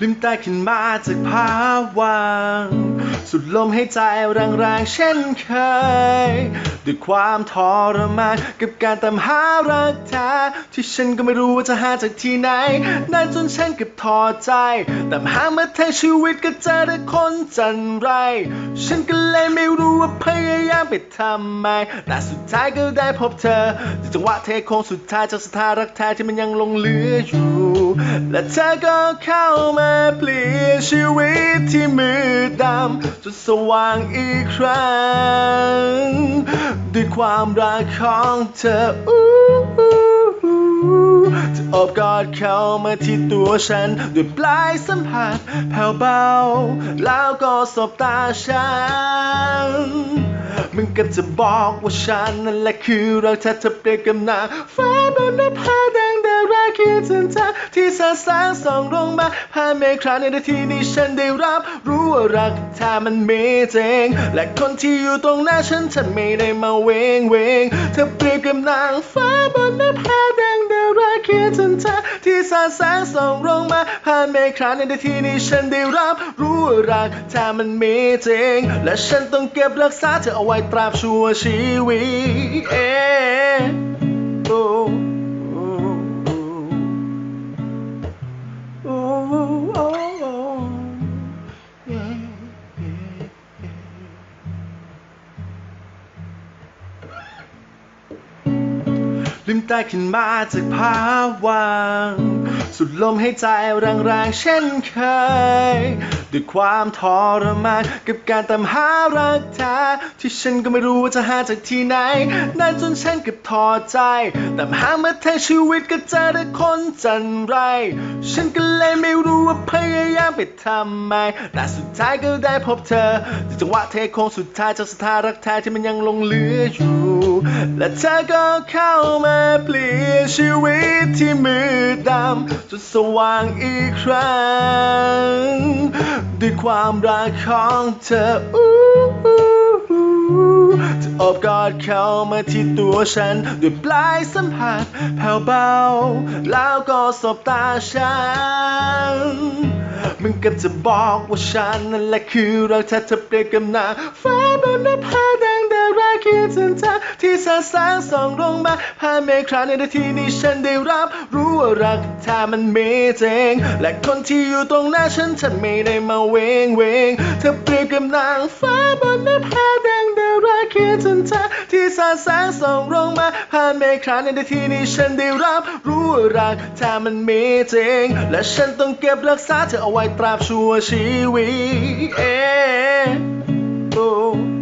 ลืมตาขึ้นมาจากภาวังสุดลมหายใจแรงๆเช่นเคย ด้วยความทรมานกับการตามหารักแท้ที่ฉันก็ไม่รู้ว่าจะหาจากที่ไหนนานจนฉันเกับท้อใจตามหามาทั้งชีวิตก็เจอแต่คนจันไร ฉันก็เลยไม่รู้ว่าพยายามไปทำไม แต่สุดท้ายก็ได้พบเธอจังหวะเทโค้งสุดท้ายจากสถารักแท้ที่มันยังหลงเหลืออยู่ และเธอก็เข้ามาเปลี่ยนชีวิตที่มืดดำจนสว่างอีกครั้ง ด้วยความรักของเธอจะอบกอดเข้ามาที่ตัวฉัน ด้วยปลายสัมผัสแผ่วเบา แล้วก็สบตาฉันมันก็จะบอกว่าฉันนั่นแหละคือเราถ้าเธอเปรียบกับหนาฟ้าบนหน้าผาแด งแดงแรกคือจันทาที่สาแสงส่องลงมาผ่านเมฆคราในนาทีนี้ฉันได้รับ รู้ว่ารักแท้มันมีจริงและคนที่อยู่ตรงหน้าฉันฉันไม่ได้มาเวงเวงเธอเปรียบกับนางฟ้าบนหน้าผาแดงดงแรกคือจันทราที่สาแสงส่องลงมาผ่านเมฆคราในนาทีนี้ฉันได้รับ รู้ว่ารักแท้มันมีจริงและฉันต้องเก็บรักษาเธอเอาไว้ตราบชั่วชีวิตเลืมตาขึ้นมาจากภาวัง สุดลมหายใจแรงๆเช่นเคย ด้วยความทรมานกับการตามหารักแท้ที่ฉันก็ไม่รู้ว่าจะหาจากที่ไหนนานจนฉันเกับท้อใจตามหามาทั้งชีวิตก็เจอแต่คนจันไรฉันก็เลยไม่รู้ว่าพยายามไปทำไม แต่สุดท้ายก็ได้พบเธอจังหวะเทโค้งสุดท้ายจากสถารักแท้ที่มันยังหลงเหลืออยู่ และเธอก็เข้ามาเปลี่ยนชีวิตที่มืดดำจนสว่างอีกครั้ง ด้วยความรักของเธออู้ จะอบกอดเขามาที่ตัวฉัน ด้วยปลายสัมผัสแผ่วเบา แล้วก็สบตาฉันมันก็จะบอกว่าฉันนั่นแหละคือรักแท้เธอเปรียบกับหนาฟ้าบนนภา สาแสงส่องลงมาผ่านเมฆคราในนาทีนี้ฉันได้รับ รู้ว่ารักแท้มันมีจริงและคนที่อยู่ตรงหน้าฉันฉันไม่ได้มาเวงเวงเธอเปรียบกับนางฟ้าบนหน้าผาแดงดงแรกคือจันทราที่สาแสงส่องลงมาผ่านเมฆคราในนาทีนี้ฉันได้รับ รู้ว่ารักแท้มันมีจริงและฉันต้องเก็บรักษาเธอเอาไว้ตราบชั่วชีวิตเอง